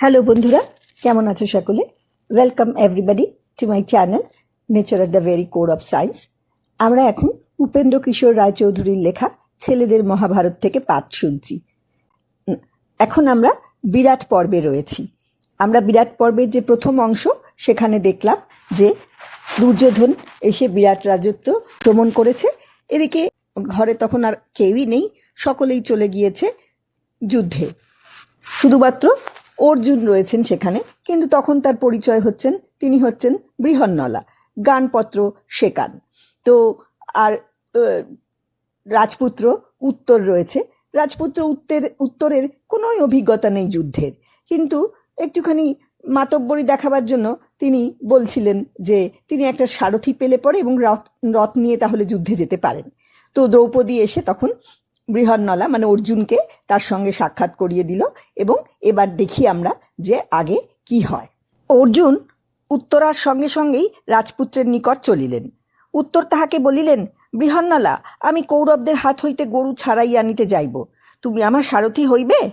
Hello বন্ধুরা। কেমন আছো সকলে? Welcome everybody to my channel nature at the very core of science আমরা এখন উপেন্দ্র কিশোর রায়চৌধুরীর লেখা ছেলেদের মহাভারত থেকে পাঠ শুনছি। এখন আমরা বিরাট পর্বে রয়েছি। আমরা বিরাট পর্বের যে প্রথম অংশ, সেখানে দেখলাম যে দুর্যোধন এসে বিরাট রাজত্ব ভ্রমণ করেছে। এদিকে ঘরে তখন আর কেউই নেই, সকলেই চলে গিয়েছে যুদ্ধে। শুধুমাত্র অর্জুন রয়েছেন সেখানে, কিন্তু তখন তার পরিচয় হচ্ছেন, তিনি হচ্ছেন বৃহন্নলা, গানপত্র শেখান তো আর রাজপুত্র উত্তর রয়েছে। রাজপুত্র উত্তর, উত্তরের কোনোই অভিজ্ঞতা নেই যুদ্ধের। কিন্তু একটুখানি মাতব্বরি দেখাবার জন্য তিনি বলছিলেন যে, তিনি একটা সারথি পেলে পরে এবং রথ রথ নিয়ে তাহলে যুদ্ধে যেতে পারেন। তো দ্রৌপদী এসে তখন বৃহন্নলা মানে অর্জুনকে তার সঙ্গে সাক্ষাৎ করিয়ে দিল এবং এবার দেখি আমরা যে আগে কি হয়। অর্জুন উত্তরার সঙ্গে সঙ্গেই রাজপুত্রের নিকট চলিলেন। উত্তর তাহাকে বলিলেন, বৃহন্নলা, আমি কৌরবদের হাত হইতে গরু ছাড়াইয়া আনিতে যাইব। তুমি আমার সারথি হইবে?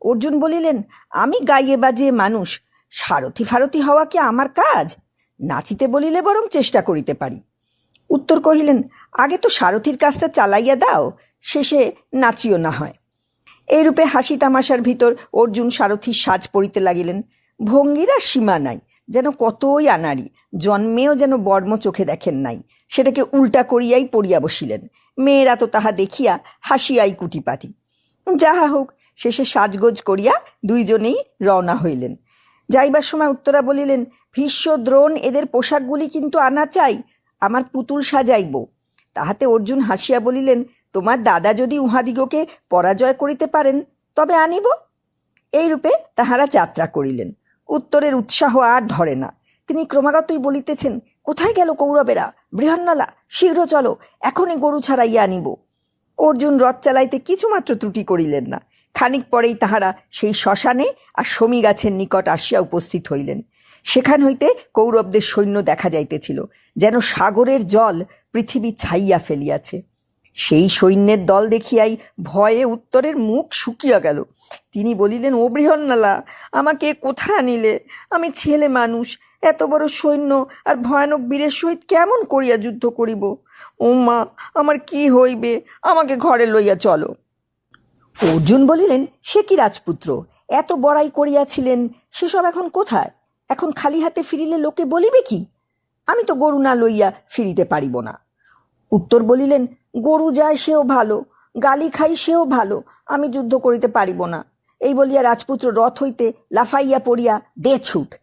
অর্জুন বলিলেন, আমি গাইয়ে বাজিয়ে মানুষ, সারথি ফারথি হওয়া কি আমার কাজ? নাচিতে বলিলে বরং চেষ্টা করিতে পারি। উত্তর কহিলেন, আগে তো সারথির কাজটা চালাইয়া দাও শেষে নাচিও না হয়। এইরূপে হাসি তামাশার ভিতর অর্জুন সারথীর সাজ পড়িতে লাগিলেন। ভঙ্গিরা সীমা নাই, যেন কতই আনাড়ি, জন্মেও যেন বর্ম চোখে দেখেন নাই। সেটাকে উল্টা করিয়াই পড়িয়া বসিলেন। মেয়েরা তো তাহা দেখিয়া হাসিয়াই কুটিপাটি। যাহা হোক, শেষে সাজগোজ করিয়া দুইজনেই রওনা হইলেন। যাইবার সময় উত্তরা বলিলেন, ভীষ্ম দ্রোণ, এদের পোশাকগুলি কিন্তু আনা চাই, আমার পুতুল সাজাইব। তাহাতে অর্জুন হাসিয়া বলিলেন তোমার দাদা যদি উহাদিগকে পরাজয় করিতে পারেন, তবে আনিব। এইরূপে তাহারা যাত্রা করিলেন। উত্তরের উৎসাহ আর ধরে না। তিনি ক্রমাগতই বলিতেছেন, কোথায় গেল কৌরবেরা? বৃহন্নলা, শীঘ্র চলো, এখনই গরু ছাড়াইয়া আনিব। অর্জুন রথ চালাইতে কিছুমাত্র ত্রুটি করিলেন না। খানিক পরেই তাহারা সেই শ্মশানে আর শমী গাছের নিকট আসিয়া উপস্থিত হইলেন। সেখান হইতে কৌরবদের সৈন্য দেখা যাইতেছিল, যেন সাগরের জল পৃথিবী ছাইয়া ফেলিয়াছে। সেই সৈন্যের দল দেখিয়াই ভয়ে উত্তরের মুখ শুকিয়া গেল। তিনি বলিলেন, ও বৃহন্নলা, আমাকে কোথায় আনিলে? আমি ছেলে মানুষ, এত বড় সৈন্য আর ভয়ানক বীরের সহিত কেমন করিয়া যুদ্ধ করিব? ও মা, আমার কি হইবে? আমাকে ঘরে লইয়া চলো। অর্জুন বলিলেন, সে কি রাজপুত্র? এত বড়াই করিয়াছিলেন, সেসব এখন কোথায়? এখন খালি হাতে ফিরিলে লোকে বলিবে কি? আমি তো গরু না লইয়া ফিরিতে পারিব না। উত্তর বলিলেন গরু যায় সেও ভালো, গালি খাই সেও ভালো, আমি যুদ্ধ করিতে পারিব না। এই বলিয়া রাজপুত্র রথ হইতে লাফাইয়া পড়িয়া দে ছুট।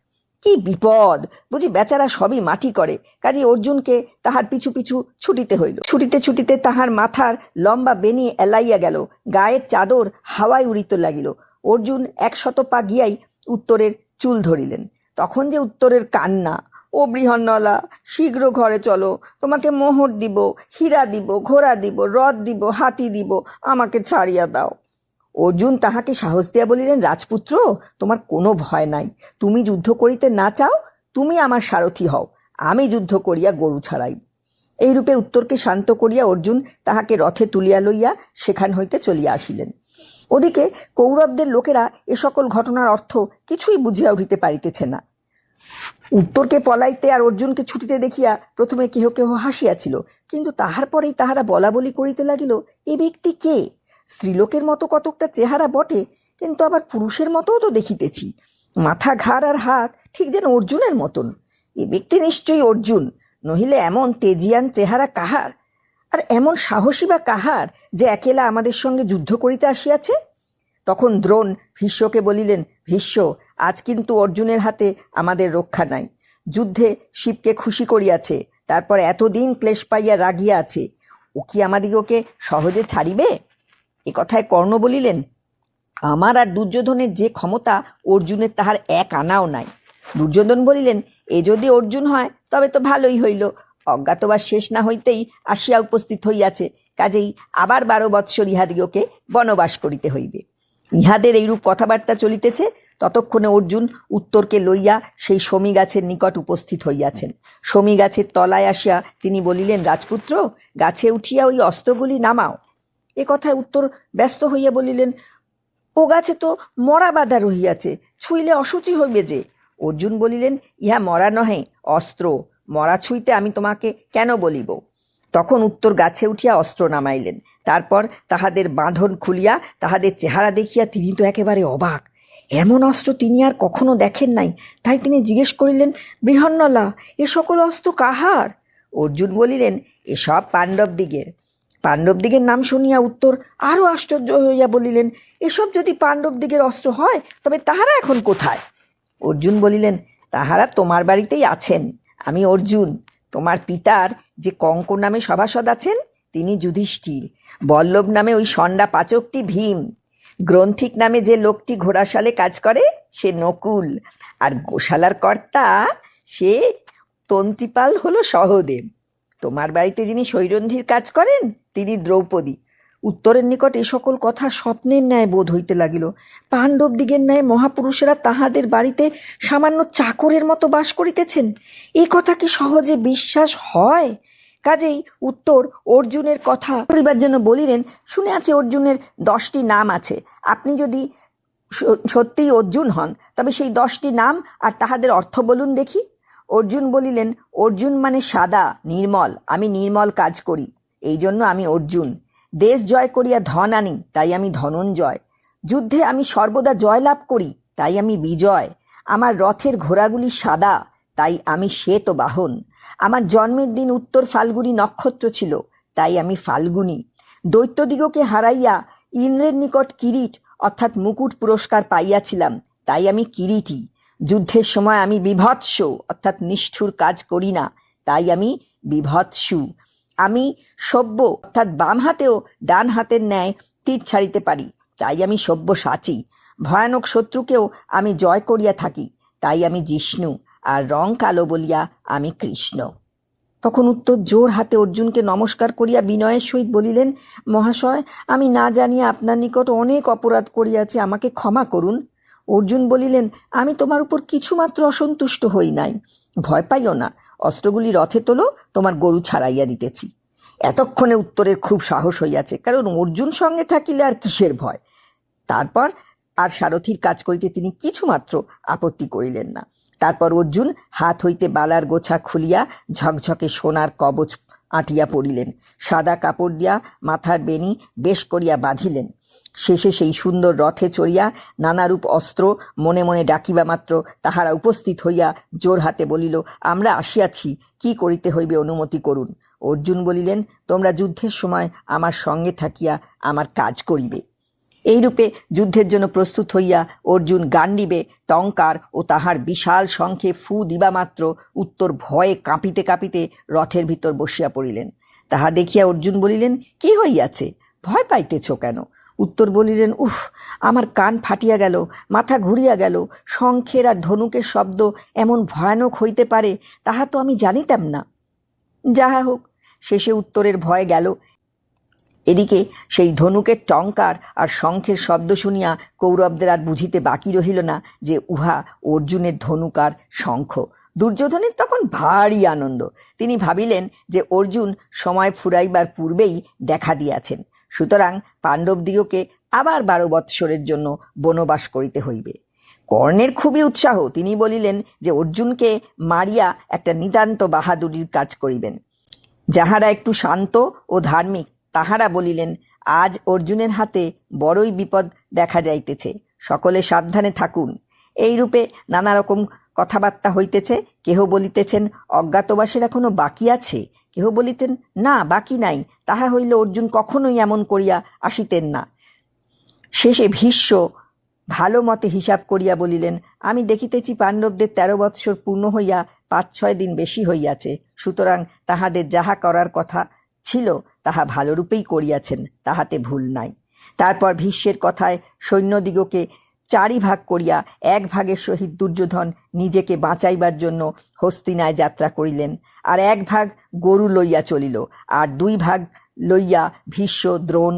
কি বিপদ! বুঝি বেচারা সবই মাটি করে, কাজে অর্জুনকে তাহার পিছু পিছু ছুটিতে হইল। ছুটিতে ছুটিতে তাহার মাথার লম্বা বেনি এলাইয়া গেল, গায়ের চাদর হাওয়ায় উড়িতে লাগিল। অর্জুন একশত পা গিয়াই উত্তরের চুল ধরিলেন। তখন যে উত্তরের কান্না ও বৃহন্নলা, শীঘ্র ঘরে চলো। তোমাকে মোহর দিব, হীরা দিব, ঘোড়া দিব রথ দিব, হাতি দিব, আমাকে ছাড়িয়া দাও। অর্জুন তাহাকে সাহস দিয়া বলিলেন, রাজপুত্র, তোমার কোনো ভয় নাই। তুমি যুদ্ধ করিতে না চাও, তুমি আমার সারথি হও। আমি যুদ্ধ করিয়া গরু ছাড়াই। এইরূপে উত্তরকে শান্ত করিয়া অর্জুন তাহাকে রথে তুলিয়া লইয়া সেখান হইতে চলিয়া আসিলেন। ওদিকে কৌরবদের লোকেরা এ সকল ঘটনার অর্থ কিছুই বুঝিয়া উঠিতে পারিতেছে না। উত্তরকে পলাইতে আর অর্জুনকে ছুটিতে দেখিয়া প্রথমে কেহ কেহ হাসিয়াছিল, কিন্তু তাহার পরেই তাহারা বলা বলি করিতে লাগিল, এ ব্যক্তি কে? স্ত্রীলোকের মতো কতকটা চেহারা বটে, কিন্তু আবার পুরুষের মতোও তো দেখিতেছি। মাথা ঘাড় আর হাত ঠিক যেন অর্জুনের মতন। এ ব্যক্তি নিশ্চয়ই অর্জুন, নহিলে এমন তেজিয়ান চেহারা কাহার? আর এমন সাহসী বা কাহার যে একেলা আমাদের সঙ্গে যুদ্ধ করিতে আসিয়াছে? তখন দ্রোণ ভীষ্মকে বলিলেন, ভীষ্ম আজ কিন্তু অর্জুনের হাতে আমাদের রক্ষা নাই। যুদ্ধে শিবকে খুশি করিয়াছে, তারপর এতদিন ক্লেশ পাইয়া রাগিয়া আছে। ও কি আমাদিগকে সহজে ছাড়িবে? এ কথায় কর্ণ বলিলেন, আমার আর দুর্যোধনের যে ক্ষমতা অর্জুনের তাহার এক আনাও নাই। দুর্যোধন বলিলেন, এ যদি অর্জুন হয়, তবে তো ভালোই হইল। অজ্ঞাতবাস শেষ না হইতেই আসিয়া উপস্থিত হইয়াছে, কাজেই আবার বারো বৎসর ইহাদিগকে বনবাস করিতে হইবে। ইহাদের এইরূপ কথাবার্তা চলিতেছে, ততক্ষণে অর্জুন উত্তরকে লইয়া সেই শমী গাছের নিকট উপস্থিত হইয়াছেন। শমী গাছের তলায় আসিয়া তিনি বলিলেন, রাজপুত্র, গাছে উঠিয়া ওই অস্ত্রগুলি নামাও। এ কথায় উত্তর ব্যস্ত হইয়া বলিলেন, ও গাছে তো মরা বাঁধা রহিয়াছে, ছুঁইলে অসুচি হইবে যে। অর্জুন বলিলেন, ইহা মরা নহে, অস্ত্র। মরা ছুঁইতে আমি তোমাকে কেন বলিব? তখন উত্তর গাছে উঠিয়া অস্ত্র নামাইলেন। তারপর তাহাদের বাঁধন খুলিয়া তাহাদের চেহারা দেখিয়া তিনি তো একেবারে অবাক। এমন অস্ত্র তিনি আর কখনো দেখেন নাই। তাই তিনি জিজ্ঞেস করিলেন, বৃহন্নলা, এ সকল অস্ত্র কাহার? অর্জুন বলিলেন এসব পাণ্ডব দিগের। পাণ্ডব দিগের নাম শুনিয়া উত্তর আরও আশ্চর্য হইয়া বলিলেন, এসব যদি পাণ্ডব দিগের অস্ত্র হয়, তবে তাহারা এখন কোথায়? অর্জুন বলিলেন, তাহারা তোমার বাড়িতেই আছেন। আমি অর্জুন, তোমার পিতার যে কঙ্ক নামে সভাসদ আছেন, তিনি যুধিষ্ঠির। বল্লভ নামে ওই সন্ডা পাচকটি ভীম। গ্রন্থিক নামে যে লোকটি ঘোড়াশালে কাজ করে, সে নকুল। আর গোশালার কর্তা, সে তন্ত্রীপাল হলো সহদেব। তোমার বাড়িতে যিনি সৈরন্ধির কাজ করেন, তিনি দ্রৌপদী। উত্তরের নিকট এ সকল কথা স্বপ্নের ন্যায় বোধ হইতে লাগিল। পাণ্ডব দিগের ন্যায় মহাপুরুষেরা তাহাদের বাড়িতে সামান্য চাকরের মতো বাস করিতেছেন। এ কথা কি সহজে বিশ্বাস হয়? কাজেই উত্তর অর্জুনের কথা করিবার জন্য বলিলেন, শুনে আছে অর্জুনের দশটি নাম আছে। আপনি যদি সত্যিই অর্জুন হন, তবে সেই দশটি নাম আর তাহাদের অর্থ বলুন দেখি। অর্জুন বলিলেন, অর্জুন মানে সাদা, নির্মল। আমি নির্মল কাজ করি। এই জন্য আমি অর্জুন। দেশ জয় করিয়া ধন আনি, তাই আমি ধনঞ্জয়। যুদ্ধে আমি সর্বদা জয়লাভ করি, তাই আমি বিজয়। আমার রথের ঘোড়াগুলি সাদা, তাই আমি শ্বেত বাহন। আমার জন্মের দিন উত্তর ফাল্গুনি নক্ষত্র ছিল, তাই আমি ফাল্গুনি। দৈত্যদিগকে হারাইয়া ইন্দ্রের নিকট কিরিট, অর্থাৎ মুকুট পুরস্কার পাইয়াছিলাম, তাই আমি কিরিটি যুদ্ধের সময় আমি বিভৎস, অর্থাৎ নিষ্ঠুর কাজ করি না, তাই আমি বিভৎসু। আমি সভ্য, অর্থাৎ বাম হাতেও ডান হাতের ন্যায় তীর ছাড়িতে পারি, তাই আমি সভ্য সাচি। ভয়ানক শত্রুকেও আমি জয় করিয়া থাকি, তাই আমি জিষ্ণু, আর রং কালো বলিয়া আমি কৃষ্ণ। তখন উত্তর জোর হাতে অর্জুনকে নমস্কার করিয়া বিনয়ের সহিত বলিলেন, মহাশয়, আমি না জানিয়া আপনার নিকট অনেক অপরাধ করিয়াছি, আমাকে ক্ষমা করুন। অর্জুন বলিলেন, আমি তোমার উপর কিছুমাত্র অসন্তুষ্ট হই নাই, ভয় পাইও না। অস্ত্রগুলি রথে তোলো, তোমার গরু ছাড়াইয়া দিতেছি। এতক্ষণে উত্তরের খুব সাহস হইয়াছে, কারণ অর্জুন সঙ্গে থাকিলে আর কিসের ভয়? তারপর আর সারথির কাজ করিতে তিনি কিছুমাত্র আপত্তি করিলেন না। তারপর অর্জুন হাত হইতে বালার গোছা খুলিয়া ঝকঝকে সোনার কবচ আঁটিয়া পড়িলেন। সাদা কাপড় দিয়া মাথার বেনি বেশ করিয়া বাঁধিলেন। শেষে সেই সুন্দর রথে চড়িয়া নানারূপ অস্ত্র মনে মনে ডাকিবা মাত্র তাহারা উপস্থিত হইয়া জোর হাতে বলিল, আমরা আসিয়াছি, কি করিতে হইবে অনুমতি করুন? অর্জুন বলিলেন, তোমরা যুদ্ধের সময় আমার সঙ্গে থাকিয়া আমার কাজ করিবে। এইরূপে যুদ্ধের জন্য প্রস্তুত হইয়া অর্জুন গান্ডিবে টঙ্কার ও তাহার বিশাল শঙ্খে ফু দিবামাত্র উত্তর ভয়ে কাঁপিতে কাঁপিতে রথের ভিতর বসিয়া পড়িলেন। তাহা দেখিয়া অর্জুন বলিলেন, কি হইয়াছে? ভয় পাইতেছ কেন? উত্তর বলিলেন, উফ, আমার কান ফাটিয়া গেল, মাথা ঘুরিয়া গেল, শঙ্খের আর ধনুকের শব্দ এমন ভয়ানক হইতে পারে, তাহা তো আমি জানিতাম না। যাহা হোক, শেষে উত্তরের ভয় গেল এদিকে সেই ধনুকের টঙ্কার আর শঙ্খের শব্দ শুনিয়া কৌরবদের আর বুঝিতে বাকি রহিল না যে উহা অর্জুনের ধনুক আর শঙ্খ। দুর্যোধনের তখন ভারী আনন্দ। তিনি ভাবিলেন যে অর্জুন সময় ফুরাইবার পূর্বেই দেখা দিয়াছেন। সুতরাং পাণ্ডবদিগকে আবার বারো বৎসরের জন্য বনবাস করিতে হইবে। কর্ণের খুবই উৎসাহ, তিনি বলিলেন যে অর্জুনকে মারিয়া একটা নিতান্ত বাহাদুরির কাজ করিবেন। যাহারা একটু শান্ত ও ধার্মিক তাহারা বলিলেন, আজ অর্জুনের হাতে বড়ই বিপদ দেখা যাইতেছে, সকলে সাবধানে থাকুন। এইরূপে নানা রকম কথাবার্তা হইতেছে, কেহ বলিতেছেন, অজ্ঞাতবাসের এখনও বাকি আছে? কেহ বলিতেন, না, বাকি নাই, তাহা হইলে অর্জুন কখনোই এমন করিয়া আসিতেন না। শেষে ভীষ্ম ভালো মতে হিসাব করিয়া বলিলেন, আমি দেখিতেছি পাণ্ডবদের তেরো বৎসর পূর্ণ হইয়া পাঁচ ছয় দিন বেশি হইয়াছে, সুতরাং তাহাদের যাহা করার কথা ছিল তাহা ভালোরূপেই করিয়াছেন, তাহাতে ভুল নাই। তারপর ভীষ্মের কথায় সৈন্যদিগকে চারি ভাগ করিয়া এক ভাগের সহিত দুর্যোধন নিজেকে বাঁচাইবার জন্য হস্তিনায় যাত্রা করিলেন, আর এক ভাগ গরু লইয়া চলিল, আর দুই ভাগ লইয়া ভীষ্ম, দ্রোণ,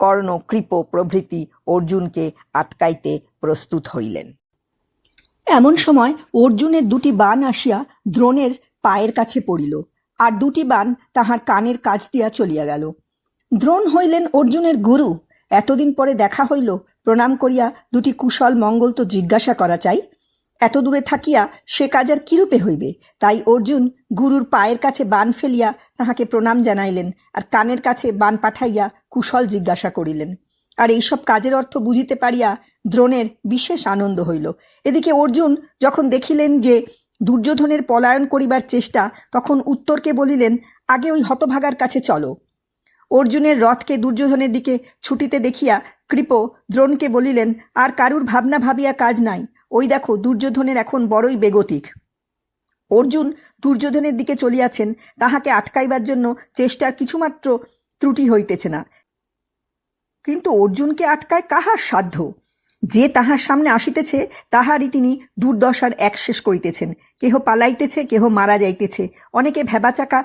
কর্ণ, কৃপ প্রভৃতি অর্জুনকে আটকাইতে প্রস্তুত হইলেন। এমন সময় অর্জুনের দুটি বাণ আসিয়া দ্রোণের পায়ের কাছে পড়িল। আর দুটি বাণ তাহার কানের কাজ দিয়া চলিয়া গেল। দ্রোণ হইলেন অর্জুনের গুরু। এতদিন পরে দেখা হইল, প্রণাম করিয়া দুটি কুশল মঙ্গল তো জিজ্ঞাসা করা চাই। এত দূরে থাকিয়া সে কাজ আর কিরূপে হইবে? তাই অর্জুন গুরুর পায়ের কাছে বান ফেলিয়া তাহাকে প্রণাম জানাইলেন আর কানের কাছে বান পাঠাইয়া কুশল জিজ্ঞাসা করিলেন। আর এইসব কাজের অর্থ বুঝিতে পারিয়া দ্রোণের বিশেষ আনন্দ হইল। এদিকে অর্জুন যখন দেখিলেন যে দুর্যোধনের পলায়ন করিবার চেষ্টা তখন উত্তরকে বলিলেন, আগে ওই হতভাগার কাছে চলো অর্জুনের রথকে দুর্যোধনের দিকে ছুটিতে দেখিয়া কৃপ দ্রোণকে বলিলেন, আর কারুর ভাবনা ভাবিয়া কাজ নাই। ওই দেখো, দুর্যোধনের এখন বড়ই বেগতিক অর্জুন দুর্যোধনের দিকে চলিয়াছেন, তাহাকে আটকাইবার জন্য চেষ্টার কিছুমাত্র ত্রুটি হইতেছে না। কিন্তু অর্জুনকে আটকায় কাহার সাধ্য? যে তাহার সামনে আসিতেছে, তাহারই তিনি দুর্দশার এক শেষ করিতেছেন। কেহ পালাইতেছে, কেহ মারা যাইতেছে। অনেকে ভেবাচাকা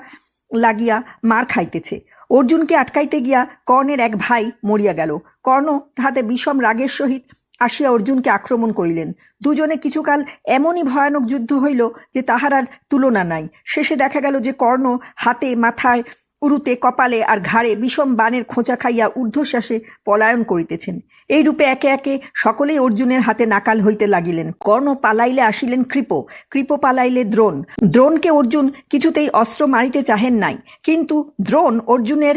লাগিয়া মার খাইতেছে। অর্জুনকে আটকাইতে গিয়া কর্ণের এক ভাই মরিয়া গেল। কর্ণ তাহাতে বিষম রাগের সহিত আসিয়া অর্জুনকে আক্রমণ করিলেন। দুজনে কিছুকাল এমনই ভয়ানক যুদ্ধ হইল যে তাহার আর তুলনা নাই। শেষে দেখা গেল যে কর্ণ হাতে, মাথায় উরুতে, কপালে আর ঘাড়ে বিষম বানের খোঁচা খাইয়া ঊর্ধ্বশ্বাসে পলায়ন করিতেছেন। এই রূপে একে একে সকলেই অর্জুনের হাতে নাকাল হইতে লাগিলেন। কর্ণ পালাইলে আসিলেন কৃপ কৃপ পালাইলে দ্রোণ। দ্রোণকে অর্জুন কিছুতেই অস্ত্র মারিতে চাহেন নাই, কিন্তু দ্রোণ অর্জুনের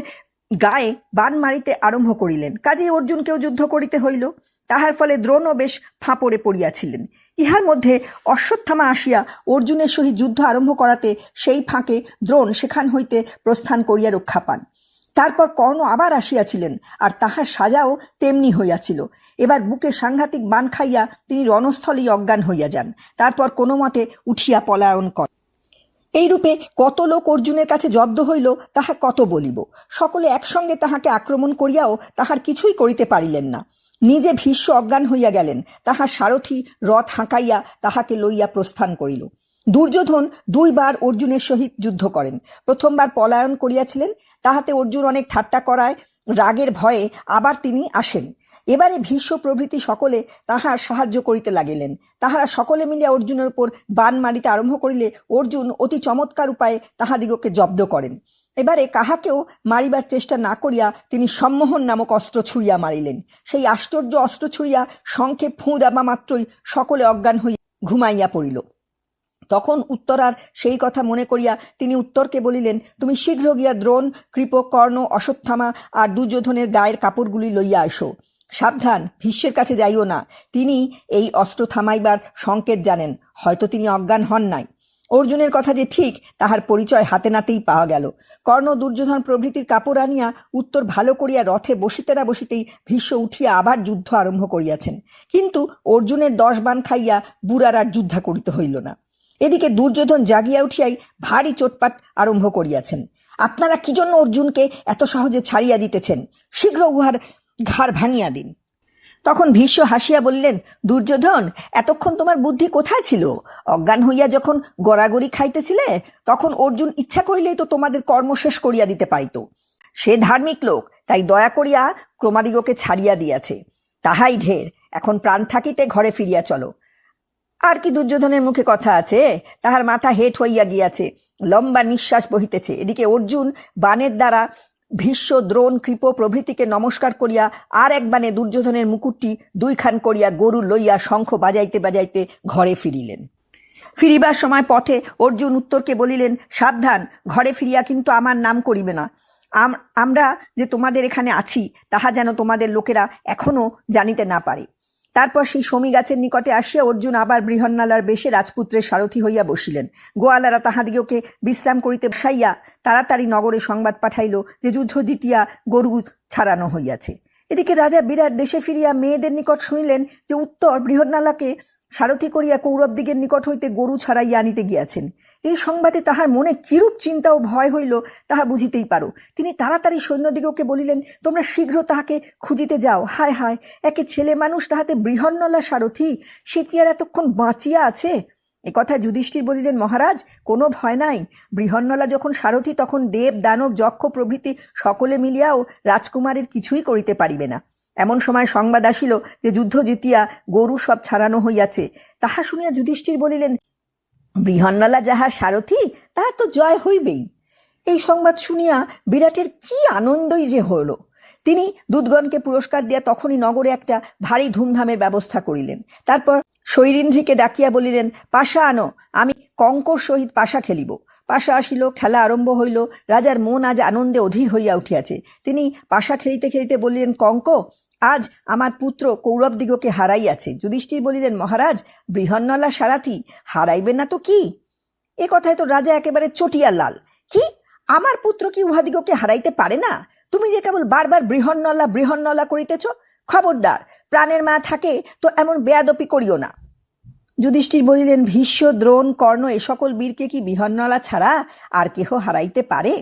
গায়ে বান মারিতে আরম্ভ করিলেন। কাজেই অর্জুনকেও যুদ্ধ করিতে হইল। তাহার ফলে দ্রোণও বেশ ফাঁপড়ে পড়িয়াছিলেন। ইহার মধ্যে অশ্বত্থামা আসিয়া অর্জুনের সহিত যুদ্ধ আরম্ভ করাতে সেই ফাঁকে দ্রোণ সেখান হইতে প্রস্থান করিয়া রক্ষা পান। তারপর কর্ণ আবার আসিয়াছিলেন, আর তাহার সাজাও তেমনি হইয়াছিল। এবার বুকে সাংঘাতিক বান খাইয়া তিনি রণস্থলেই অজ্ঞান হইয়া যান। তারপর কোনো মতে উঠিয়া পলায়ন করেন এইরূপে কত লোক অর্জুনের কাছে জব্দ হইল, তাহা কত বলিব? সকলে একসঙ্গে তাহাকে আক্রমণ করিয়াও তাহার কিছুই করিতে পারিলেন না। নিজে ভীষ্ম অজ্ঞান হইয়া গেলেন। তাহার সারথি রথ হাঁকাইয়া তাহাকে লইয়া প্রস্থান করিল। দুর্যোধন দুইবার অর্জুনের সহিত যুদ্ধ করেন। প্রথমবার পলায়ন করিয়াছিলেন, তাহাতে অর্জুন অনেক ঠাট্টা করায়, রাগের ভয়ে আবার তিনি আসেন। এবারে ভীষ্ম প্রভৃতি সকলে তাহার সাহায্য করিতে লাগিলেন। তাহারা সকলে মিলিয়া অর্জুনের উপর বান মারিতে আরম্ভ করিলে অর্জুন অতি চমৎকার উপায়ে তাহাদিগকে জব্দ করেন। এবারে কাহাকেও মারিবার চেষ্টা না করিয়া তিনি সম্মোহন নামক অস্ত্র ছুঁড়িয়া মারিলেন। সেই আশ্চর্য অস্ত্র ছুঁড়িয়া শঙ্খে ফুঁ দেবা মাত্রই সকলে অজ্ঞান হইয়া ঘুমাইয়া পড়িল। তখন উত্তরার সেই কথা মনে করিয়া তিনি উত্তরকে বলিলেন, তুমি শীঘ্র গিয়া দ্রোণ কৃপ কর্ণ, অশ্বত্থামা আর দুর্যোধনের গায়ের কাপড়গুলি লইয়া আসো সাবধান, ভীষ্মের কাছে যাইও না। তিনি এই অস্ত্র থামাইবার সংকেত জানেন, হয়তো তিনি অজ্ঞান হন নাই। অর্জুনের কথা যে ঠিক, তাহার পরিচয় হাতে নাতেই পাওয়া গেল। কর্ণ দুর্যোধন প্রভৃতির কাপড় আনিয়া উত্তর ভালো করিয়া রথে বসিতে না বসিতেই ভীষ্ম উঠিয়া আবার যুদ্ধ আরম্ভ করিয়াছেন। কিন্তু অর্জুনের দশ বান খাইয়া বুড়ার আর যুদ্ধা করিতে হইল না। এদিকে দুর্যোধন জাগিয়া উঠিয়াই ভারী চোটপাট আরম্ভ করিয়াছেন। আপনারা কি জন্য অর্জুনকে এত সহজে ছাড়িয়া দিতেছেন? শীঘ্র উহার ঘাড় ভাঙিয়া দিন। তখন ভীষ্ম হাসিয়া বললেন, দুর্যোধন, এতক্ষণ তোমার বুদ্ধি কোথায় ছিল? অজ্ঞান হইয়া যখন গড়াগড়ি খাইতেছিলে, তখন অর্জুন ইচ্ছা করিলেই তো তোমাদের কর্ম শেষ করিয়া দিতে পারিত। সে ধার্মিক লোক, তাই দয়া করিয়া ক্রমাদিগকে ছাড়িয়া দিয়াছে। তাহাই ঢের, এখন প্রাণ থাকিতে ঘরে ফিরিয়া চলো। আর কি দুর্যোধনের মুখে কথা আছে? তাহার মাথা হেট হইয়া গিয়াছে। লম্বা নিঃশ্বাস বহিতেছে। এদিকে অর্জুন বানের দ্বারা ভীষ্ম দ্রোণ কৃপ প্রভৃতিকে নমস্কার করিয়া আর এক বানে দুর্যোধনের মুকুটটি দুইখান করিয়া গরু লইয়া শঙ্খ বাজাইতে বাজাইতে ঘরে ফিরিলেন। ফিরিবার সময় পথে অর্জুন উত্তরকে বলিলেন, সাবধান, ঘরে ফিরিয়া কিন্তু আমার নাম করিবে না। আম- আমরা যে তোমাদের এখানে আছি, তাহা যেন তোমাদের লোকেরা এখনও জানিতে না পারে। তারপর সেই সমী গাছের নিকটে আসিয়া অর্জুন আবার বৃহন্নালার বেশে রাজপুত্রের সারথি হইয়া বসিলেন। গোয়ালারা তাহাদিগকে বিশ্রাম করিতে বসাইয়া তাড়াতাড়ি নগরে সংবাদ পাঠাইল যে যুদ্ধ জিতিয়া গরু ছাড়ানো হইয়াছে। এদিকে রাজা বিরাট দেশে ফিরিয়া মেয়েদের নিকট শুনিলেন যে উত্তর বৃহন্নালাকে সারথি করিয়া কৌরবদিগের নিকট হইতে গরু ছাড়াইয়া আনিতে গিয়াছেন। এই সংবাদে তাহার মনে কিরূপ চিন্তা ও ভয় হইল তাহা বুঝিতেই পারো। তিনি তাড়াতাড়ি সৈন্যদিগকে বলিলেন, তোমরা শীঘ্র তাহাকে খুঁজিতে যাও। হায় হায়, একে ছেলে মানুষ তাহাতে বৃহন্নলা সারথি, সে কি আর এতক্ষণ বাঁচিয়া আছে? একথা যুধিষ্ঠির বলিলেন, মহারাজ, কোনো ভয় নাই। বৃহন্নলা যখন সারথি, তখন দেব, দানব, যক্ষ প্রভৃতি সকলে মিলিয়াও রাজকুমারের কিছুই করিতে পারিবে না। এমন সময় সংবাদ আসিল যে যুদ্ধ জিতিয়া গরু সব ছাড়ানো হইয়াছে। তাহা শুনিয়া যুধিষ্ঠির বলিলেন, বৃহন্নলা যাহা সারথি, তাহা তো জয় হইবেই। এই সংবাদ শুনিয়া বিরাটের কি আনন্দই যে হলো তিনি দুধগণকে পুরস্কার দিয়া তখনই নগরে একটা ভারী ধুমধামের ব্যবস্থা করিলেন। তারপর শৈরিন্দ্রীকে ডাকিয়া বলিলেন, পাশা আনো, আমি কঙ্কর সহিত পাশা খেলিব। পাশা আসিল, খেলা আরম্ভ হইল, রাজার মন আজ আনন্দে অধীর হইয়া উঠিয়াছে। তিনি পাশা খেলিতে খেলিতে বলিলেন, কঙ্ক আজ আমার পুত্র কৌরবদিগকে হারাইয়াছে। যুধিষ্ঠির বলিলেন, মহারাজ, বৃহন্নলা সারাথি, হারাইবে না তো কি? এ কথায় তো রাজা একেবারে চটিয়া লাল। কি? আমার পুত্র কি উহাদিগকে হারাইতে পারে না? তুমি যে কেবল বারবার বৃহন্নলা বৃহন্নলা করিতেছ? খবরদার, প্রাণের মা থাকে তো এমন বেয়াদপি করিও না। যুধিষ্ঠির বলিলেন, ভীষ্ম, দ্রোণ, কর্ণ, এ সকল বীরকে কি বিহন্নলা ছাড়া আর কেহ হারাইতে পারে?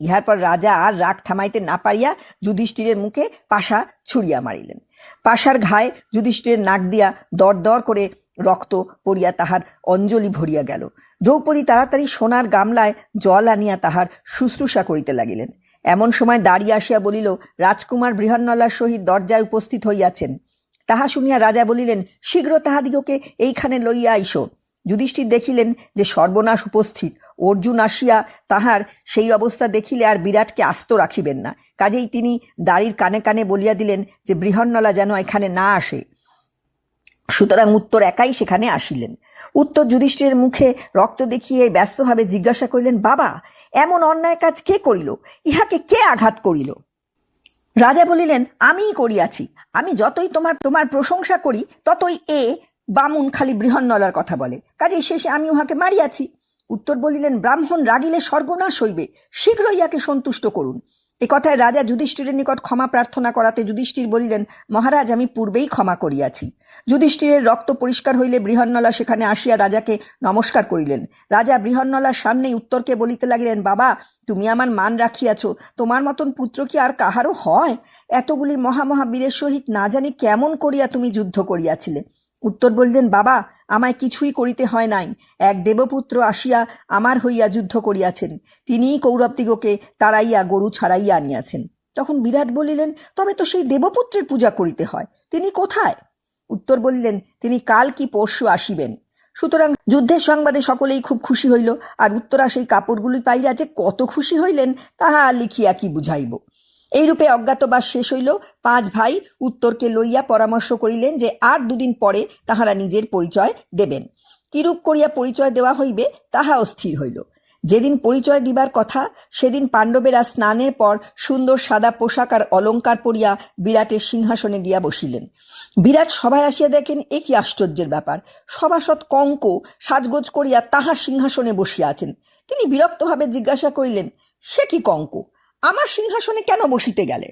ইহার পর রাজা আর রাগ থামাইতে না পারিয়া যুধিষ্ঠিরের মুখে পাশা ছুড়িয়া মারিলেন। পাশার ঘায়ে যুধিষ্ঠিরের নাক দিয়া দর দর করে রক্ত পড়িয়া তাহার অঞ্জলি ভরিয়া গেল। দ্রৌপদী তাড়াতাড়ি সোনার গামলায় জল আনিয়া তাহার শুশ্রূষা করিতে লাগিলেন। এমন সময় দাঁড়িয়ে আসিয়া বলিল, রাজকুমার বৃহন্নলার সহিত দরজায় উপস্থিত হইয়াছেন। তাহা শুনিয়া রাজা বলিলেন, শীঘ্র তাহাদিগকে এইখানে লইয়া আইস। যুধিষ্ঠির দেখিলেন যে সর্বনাশ উপস্থিত। অর্জুন আসিয়া তাহার সেই অবস্থা দেখিলে আর বিরাটকে আস্ত রাখিবেন না। কাজেই তিনি দাড়ির কানে কানে বলিয়া দিলেন যে, বৃহন্নলা যেন এখানে না আসে। সুতরাং উত্তর একাই সেখানে আসিলেন। উত্তর যুধিষ্ঠিরের মুখে রক্ত দেখিয়ে ব্যস্তভাবে জিজ্ঞাসা করিলেন, বাবা, এমন অন্যায় কাজ কে করিল? ইহাকে কে আঘাত করিল? রাজা বলিলেন, আমিই করিয়াছি। আমি যতই তোমার তোমার প্রশংসা করি, ততই এ বামুন খালি বৃহন্নলার কথা বলে। কাজেই শেষে আমি উহাকে মারিয়াছি। উত্তর বলিলেন, ব্রাহ্মণ রাগিলে সর্বনাশ হইবে, শীঘ্রই ইয়াকে সন্তুষ্ট করুন। এ কথায় রাজা যুধিষ্ঠিরের নিকট ক্ষমা প্রার্থনা করাতে যুধিষ্ঠির বলিলেন, মহারাজ, আমি পূর্বেই ক্ষমা করিয়াছি। যুধিষ্ঠিরের রক্ত পরিষ্কার হইলে বৃহন্নলা সেখানে আসিয়া রাজাকে নমস্কার করিলেন। রাজা বৃহন্নলার সামনেই উত্তরকে বলিতে লাগিলেন, বাবা, তুমি আমার মান রাখিয়াছ, তোমার মতন পুত্র কি আর কাহারও হয়? এতগুলি মহামহা বীরের সহিত না জানি কেমন করিয়া তুমি যুদ্ধ করিয়াছিলে? উত্তর বলিলেন, বাবা আমায় কিছুই করিতে হয় নাই। এক দেবপুত্র আসিয়া আমার হইয়া যুদ্ধ করিয়াছেন। তিনিই কৌরবদিগকে তাড়াইয়া গরু ছাড়াইয়া আনিয়াছেন। তখন বিরাট বলিলেন, তবে তো সেই দেবপুত্রের পূজা করিতে হয়। তিনি কোথায়? উত্তর বলিলেন, তিনি কাল কি পরশু আসিবেন। সুতরাং যুদ্ধের সংবাদে সকলেই খুব খুশি হইল। আর উত্তরা সেই কাপড়গুলি পাইয়া যে কত খুশি হইলেন, তাহা লিখিয়া কি বুঝাইব? এইরূপে অজ্ঞাতবাস শেষ হইল। পাঁচ ভাই উত্তরকে লইয়া পরামর্শ করিলেন যে আর দুদিন পরে তাহারা নিজের পরিচয় দেবেন। কিরূপ করিয়া পরিচয় দেওয়া হইবে তাহাও স্থির হইল। যেদিন পরিচয় দিবার কথা, সেদিন পাণ্ডবেরা স্নানের পর সুন্দর সাদা পোশাক আর অলঙ্কার পরিয়া বিরাটের সিংহাসনে গিয়া বসিলেন। বিরাট সভায় আসিয়া দেখেন, এ কি আশ্চর্যের ব্যাপার। সভাসৎ কঙ্ক সাজগোজ করিয়া তাহার সিংহাসনে বসিয়া আছেন। তিনি বিরক্তভাবে জিজ্ঞাসা করিলেন, সে কি কঙ্ক? আমার সিংহাসনে কেন বসিতে গেলে?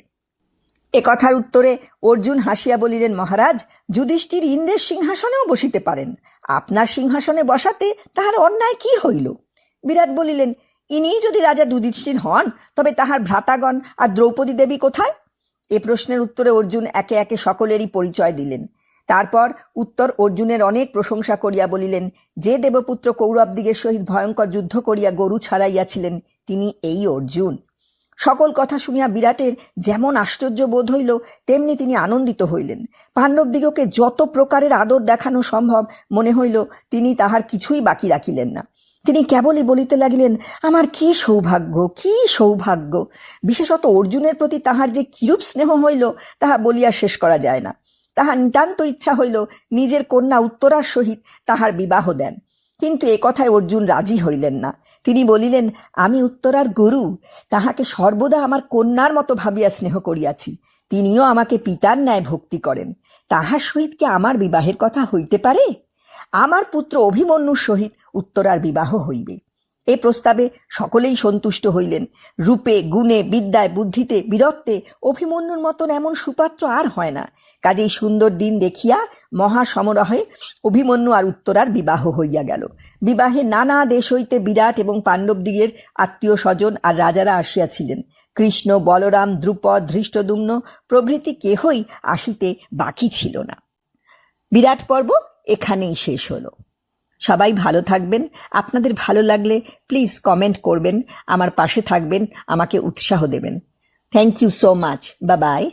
এ কথার উত্তরে অর্জুন হাসিয়া বলিলেন, মহারাজ, যুধিষ্ঠির ইন্দ্রের সিংহাসনেও বসিতে পারেন। আপনার সিংহাসনে বসাতে তাহার অন্যায় কি হইল? বিরাট বলিলেন, ইনি যদি রাজা যুধিষ্ঠির হন, তবে তাহার ভ্রাতাগণ আর দ্রৌপদী দেবী কোথায়? এ প্রশ্নের উত্তরে অর্জুন একে একে সকলেরই পরিচয় দিলেন। তারপর উত্তর অর্জুনের অনেক প্রশংসা করিয়া বলিলেন, যে দেবপুত্র কৌরবদিগের সহিত ভয়ঙ্কর যুদ্ধ করিয়া গরু ছাড়াইয়াছিলেন, তিনি এই অর্জুন। সকল কথা শুনিয়া বিরাটের যেমন আশ্চর্য বোধ হইল, তেমনি তিনি আনন্দিত হইলেন। পাণ্ডবদিগকে যত প্রকারের আদর দেখানো সম্ভব মনে হইল, তিনি তাহার কিছুই বাকি রাখিলেন না। তিনি কেবলই বলিতে লাগিলেন, আমার কি সৌভাগ্য কি সৌভাগ্য! বিশেষত অর্জুনের প্রতি তাহার যে কিরূপ স্নেহ হইল, তাহা বলিয়া শেষ করা যায় না। তাহার নিতান্ত ইচ্ছা হইল নিজের কন্যা উত্তরার সহিত তাহার বিবাহ দেন। কিন্তু এ কথায় অর্জুন রাজি হইলেন না। তিনি বলিলেন, আমি উত্তরার গুরু। তাহাকে সর্বদা আমার কন্যার মতো ভাবিয়া স্নেহ করিয়াছি। তিনিও আমাকে পিতার ন্যায় ভক্তি করেন। তাহার সহিত কি আমার বিবাহের কথা হইতে পারে? আমার পুত্র অভিমন্যুর সহিত উত্তরার বিবাহ হইবে। এ প্রস্তাবে সকলেই সন্তুষ্ট হইলেন। রূপে, গুণে, বিদ্যায়, বুদ্ধিতে, বীরত্বে অভিমন্যুর মতন এমন সুপাত্র আর হয় না। কাজেই সুন্দর দিন দেখিয়া মহা সমারোহে অভিমন্যু আর উত্তরার বিবাহ হইয়া গেল। বিবাহে নানা দেশ হইতে বিরাট এবং পাণ্ডবদিগের আত্মীয় স্বজন আর রাজারা আসিয়াছিলেন। কৃষ্ণ, বলরাম, দ্রুপদ, ধৃষ্টদুম্ন প্রভৃতি কেহই আসিতে বাকি ছিল না। বিরাট পর্ব এখানেই শেষ হলো। সবাই ভালো থাকবেন। আপনাদের ভালো লাগলে প্লিজ কমেন্ট করবেন। আমার পাশে থাকবেন, আমাকে উৎসাহ দেবেন। থ্যাংক ইউ সো মাচ বা বাই